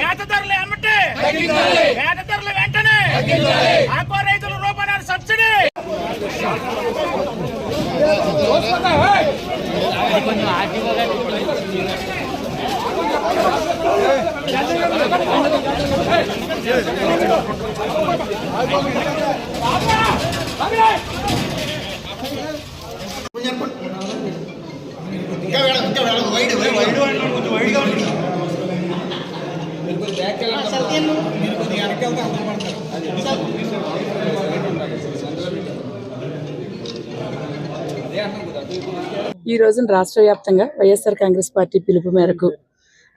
మేత ధరలు ఎమ్మటే మేత ధరలు వెంటనే. ఆక్వా రైతుల రూపాయల సబ్సిడీ. ఇంకా ఈ రోజున రాష్ట్ర వ్యాప్తంగా వైఎస్ఆర్ కాంగ్రెస్ పార్టీ పిలుపు మేరకు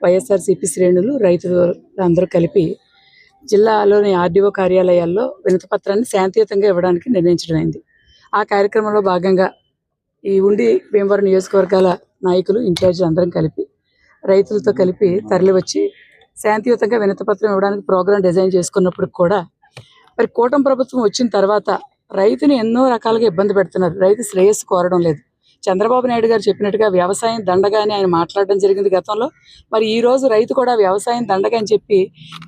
వైఎస్ఆర్సీపీ శ్రేణులు రైతులు అందరూ కలిపి జిల్లాలోని ఆర్డీఓ కార్యాలయాల్లో వినతిపత్రాన్ని శాంతియుతంగా ఇవ్వడానికి నిర్ణయించడమైంది ఆ కార్యక్రమంలో భాగంగా ఈ ఉండి భీమవరం నియోజకవర్గాల నాయకులు ఇన్ఛార్జీలు అందరం కలిపి రైతులతో కలిపి తరలి వచ్చి శాంతియుతంగా వినతిపత్రం ఇవ్వడానికి ప్రోగ్రాం డిజైన్ చేసుకున్నప్పుడు కూడా మరి కూటమి ప్రభుత్వం వచ్చిన తర్వాత రైతుని ఎన్నో రకాలుగా ఇబ్బంది పెడుతున్నారు. రైతు శ్రేయస్సు కోరడం లేదు. చంద్రబాబు నాయుడు గారు చెప్పినట్టుగా వ్యవసాయం దండగానే ఆయన మాట్లాడడం జరిగింది గతంలో. మరి ఈ రోజు రైతు కూడా వ్యవసాయం దండగా అని చెప్పి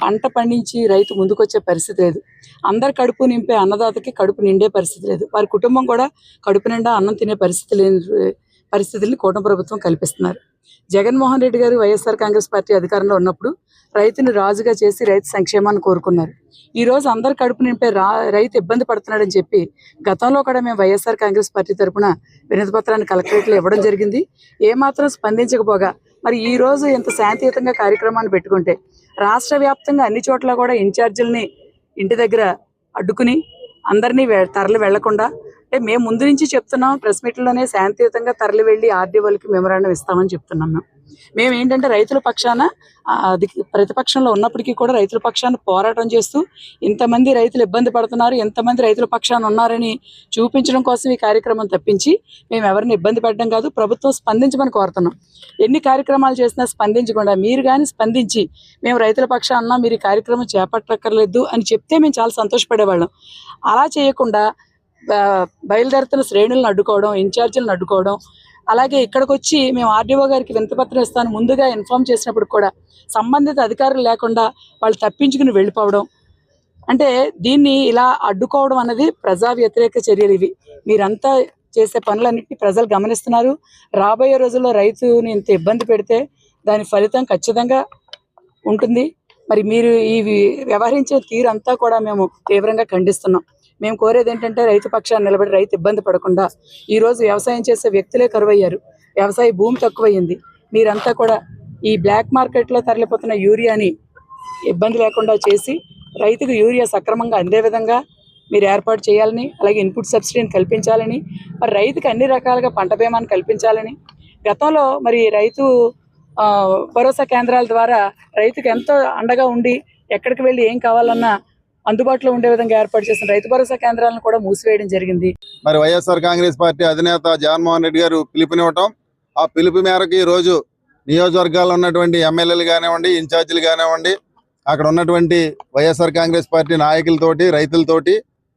పంట పండించి రైతు ముందుకొచ్చే పరిస్థితి లేదు. అందరు కడుపు నింపే అన్నదాతకి కడుపు నిండే పరిస్థితి లేదు. వారి కుటుంబం కూడా కడుపు నిండా అన్నం తినే పరిస్థితి లేని పరిస్థితుల్ని కూటమి ప్రభుత్వం కల్పిస్తున్నారు. జగన్మోహన్ రెడ్డి గారు వైఎస్ఆర్ కాంగ్రెస్ పార్టీ అధికారంలో ఉన్నప్పుడు రైతుని రాజుగా చేసి రైతు సంక్షేమాన్ని కోరుకున్నారు. ఈ రోజు అందరు కడుపు నింపే రా రైతు ఇబ్బంది పడుతున్నాడని చెప్పి గతంలో కూడా మేము వైఎస్ఆర్ కాంగ్రెస్ పార్టీ తరపున వినతిపత్రాన్ని కలెక్టరేట్లో ఇవ్వడం జరిగింది. ఏమాత్రం స్పందించకపోగా మరి ఈ రోజు ఇంత శాంతియుతంగా కార్యక్రమాన్ని పెట్టుకుంటే రాష్ట్ర వ్యాప్తంగా అన్ని చోట్ల కూడా ఇన్ఛార్జీలని ఇంటి దగ్గర అడ్డుకుని అందరినీ వె- తరలి వెళ్ళకుండా అంటే మేము ముందు నుంచి చెప్తున్నాం ప్రెస్ మీట్లోనే శాంతియుతంగా తరలి వెళ్ళి ఆర్డీఓలకి మెమరాండం ఇస్తామని చెప్తున్నాం మేము. మేము ఏంటంటే రైతుల పక్షాన అది ప్రతిపక్షంలో ఉన్నప్పటికీ కూడా రైతుల పక్షాన పోరాటం చేస్తూ ఇంతమంది రైతులు ఇబ్బంది పడుతున్నారు ఎంతమంది రైతుల పక్షాన ఉన్నారని చూపించడం కోసం ఈ కార్యక్రమం తప్పించి మేము ఎవరిని ఇబ్బంది పెట్టడం కాదు ప్రభుత్వం స్పందించమని కోరుతున్నాం. ఎన్ని కార్యక్రమాలు చేసినా స్పందించకుండా మీరు కానీ స్పందించి మేము రైతుల పక్షాన ఉన్నాం మీరు ఈ కార్యక్రమం చేపట్టక్కర్లేదు అని చెప్తే మేము చాలా సంతోషపడేవాళ్ళం. అలా చేయకుండా బయలుదేరుతున్న శ్రేణులను అడ్డుకోవడం ఇన్ఛార్జీలను అడ్డుకోవడం అలాగే ఇక్కడికి వచ్చి మేము ఆర్డీఓ గారికి వింతపత్రం ఇస్తాను ముందుగా ఇన్ఫార్మ్ చేసినప్పుడు కూడా సంబంధిత అధికారులు లేకుండా వాళ్ళు తప్పించుకుని వెళ్ళిపోవడం. అంటే దీన్ని ఇలా అడ్డుకోవడం అన్నది ప్రజా వ్యతిరేక చర్యలు ఇవి. మీరంతా చేసే పనులన్నింటినీ ప్రజలు గమనిస్తున్నారు. రాబోయే రోజుల్లో రైతుని ఇంత ఇబ్బంది పెడితే దాని ఫలితం ఖచ్చితంగా ఉంటుంది. మరి మీరు ఈ వ్యవహరించే తీరు అంతా కూడా మేము తీవ్రంగా ఖండిస్తున్నాం. మేము కోరేది ఏంటంటే రైతు పక్షాన్ని నిలబడి రైతు ఇబ్బంది పడకుండా ఈరోజు వ్యవసాయం చేసే వ్యక్తులే కరువయ్యారు. వ్యవసాయ భూమి తక్కువయ్యింది. మీరంతా కూడా ఈ బ్లాక్ మార్కెట్లో తరలిపోతున్న యూరియాని ఇబ్బంది లేకుండా చేసి రైతుకు యూరియా సక్రమంగా అందే విధంగా మీరు ఏర్పాటు చేయాలని అలాగే ఇన్పుట్ సబ్సిడీని కల్పించాలని మరి రైతుకు అన్ని రకాలుగా పంట బీమాను కల్పించాలని గతంలో మరి రైతు భరోసా కేంద్రాల ద్వారా రైతుకు ఎంతో అండగా ఉండి ఎక్కడికి వెళ్ళి ఏం కావాలన్నా అందుబాటులో ఉండే విధంగా ఏర్పాటు చేసిన రైతు భరోసా కేంద్రాలను కూడా మూసివేయడం జరిగింది. మరి వైఎస్ఆర్ కాంగ్రెస్ పార్టీ అధినేత జగన్మోహన్ రెడ్డి గారు పిలుపునివ్వటం ఆ పిలుపు మేరకు ఈ రోజు నియోజకవర్గాల్లో ఉన్నటువంటి ఎమ్మెల్యేలు కానివ్వండి ఇన్ఛార్జీలు కానివ్వండి అక్కడ ఉన్నటువంటి వైఎస్ఆర్ కాంగ్రెస్ పార్టీ నాయకులతోటి రైతులతోటి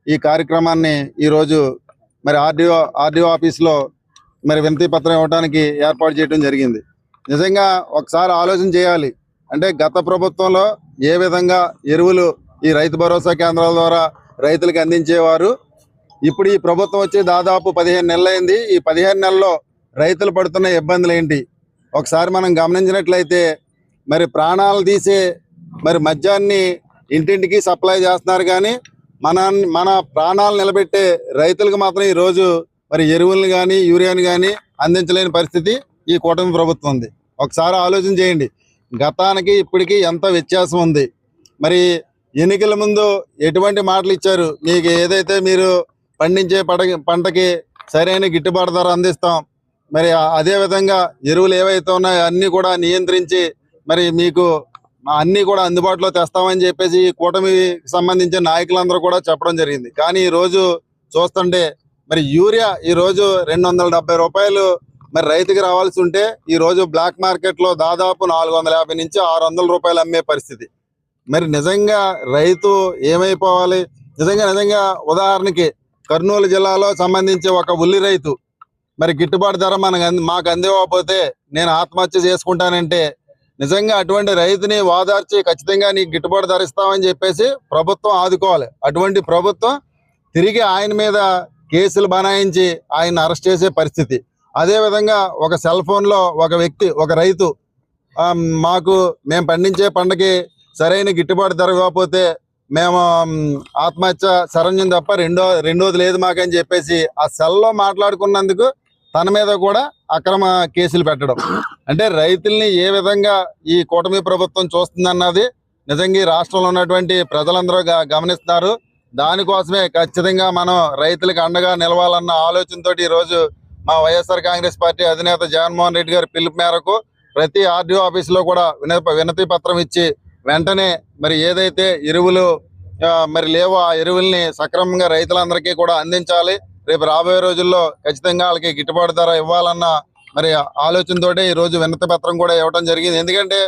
ఈ కార్యక్రమాన్ని ఈ రోజు మరి ఆర్డీఓ ఆర్డీఓ ఆఫీస్లో మరి వినతి పత్రం ఇవ్వడానికి ఏర్పాటు చేయడం జరిగింది. నిజంగా ఒకసారి ఆలోచన చేయాలి. అంటే గత ప్రభుత్వంలో ఏ విధంగా ఎరువులు ఈ రైతు భరోసా కేంద్రాల ద్వారా రైతులకు అందించేవారు. ఇప్పుడు ఈ ప్రభుత్వం వచ్చి దాదాపు పదిహేను నెలలైంది. ఈ పదిహేను నెలల్లో రైతులు పడుతున్న ఇబ్బందులు ఏంటి ఒకసారి మనం గమనించినట్లయితే మరి ప్రాణాలు తీసే మరి మద్యాన్ని ఇంటింటికి సప్లై చేస్తున్నారు కానీ మన మన ప్రాణాలు నిలబెట్టే రైతులకు మాత్రం ఈ రోజు మరి ఎరువులను కానీ యూరియాని కానీ అందించలేని పరిస్థితి ఈ కూటమి ప్రభుత్వం ఉంది. ఒకసారి ఆలోచన చేయండి. గతానికి ఇప్పటికి ఎంత వ్యత్యాసం ఉంది? మరి ఎన్నికల ముందు ఎటువంటి మాటలు ఇచ్చారు? మీకు ఏదైతే మీరు పండించే పడ పంటకి సరైన గిట్టుబాటు ధర అందిస్తాం మరి అదేవిధంగా అదే విధంగా ఎరువులు ఏవైతే ఉన్నాయో అన్ని కూడా నియంత్రించి మరి మీకు అన్ని కూడా అందుబాటులో తెస్తామని చెప్పేసి ఈ కూటమికి సంబంధించిన నాయకులందరూ కూడా చెప్పడం జరిగింది. కానీ ఈ రోజు చూస్తుంటే మరి యూరియా ఈ రోజు రెండు వందల డెబ్బై రూపాయలు మరి రైతుకి రావాల్సి ఉంటే ఈ రోజు బ్లాక్ మార్కెట్లో దాదాపు నాలుగు వందల యాభై నుంచి ఆరు వందల రూపాయలు అమ్మే పరిస్థితి. మరి నిజంగా రైతు ఏమైపోవాలి? నిజంగా నిజంగా ఉదాహరణకి కర్నూలు జిల్లాలో సంబంధించి ఒక ఉల్లి రైతు. మరి గిట్టుబాటు ధర మనకు మాకు అందివ్వకపోతే నేను ఆత్మహత్య చేసుకుంటానంటే నిజంగా అటువంటి రైతుని వాదార్చి ఖచ్చితంగా నీకు గిట్టుబాటు ధర ఇస్తామని చెప్పేసి ప్రభుత్వం ఆదుకోవాలి. అటువంటి ప్రభుత్వం తిరిగి ఆయన మీద కేసులు బనాయించి ఆయన అరెస్ట్ చేసే పరిస్థితి. అదే విధంగా ఒక సెల్ ఫోన్లో ఒక వ్యక్తి ఒక రైతు మాకు మేము పండించే పంటకి సరైన గిట్టుబాటు ధర ఇవ్వకపోతే మేము ఆత్మహత్య శరణ్యం తప్ప రెండో రెండోది లేదు మాకని చెప్పేసి ఆ సెల్లో మాట్లాడుకున్నందుకు తన మీద కూడా అక్రమ కేసులు పెట్టడం. అంటే రైతుల్ని ఏ విధంగా ఈ కూటమి ప్రభుత్వం చూస్తుందన్నది నిజంగా ఈ రాష్ట్రంలో ఉన్నటువంటి ప్రజలందరూ గమనిస్తున్నారు. దానికోసమే ఖచ్చితంగా మనం రైతులకు అండగా నిలవాలన్న ఆలోచనతో ఈరోజు రోజు మా వైఎస్ఆర్ కాంగ్రెస్ పార్టీ అధినేత జగన్మోహన్ రెడ్డి గారి పిలుపు మేరకు ప్రతి ఆర్డీఓ ఆఫీసులో కూడా వినతి పత్రం ఇచ్చి వెంటనే మరి ఏదైతే ఎరువులు మరి లేవో ఆ ఎరువుల్ని సక్రమంగా రైతులందరికీ కూడా అందించాలి. రేపు రాబోయే రోజుల్లో ఖచ్చితంగా వాళ్ళకి గిట్టుబాటు ధర ఇవ్వాలన్న మరి ఆలోచనతోటే ఈ రోజు వినతి పత్రం కూడా ఇవ్వడం జరిగింది. ఎందుకంటే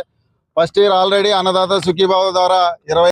first year already Annadata Sukhibhava ద్వారా ఇరవై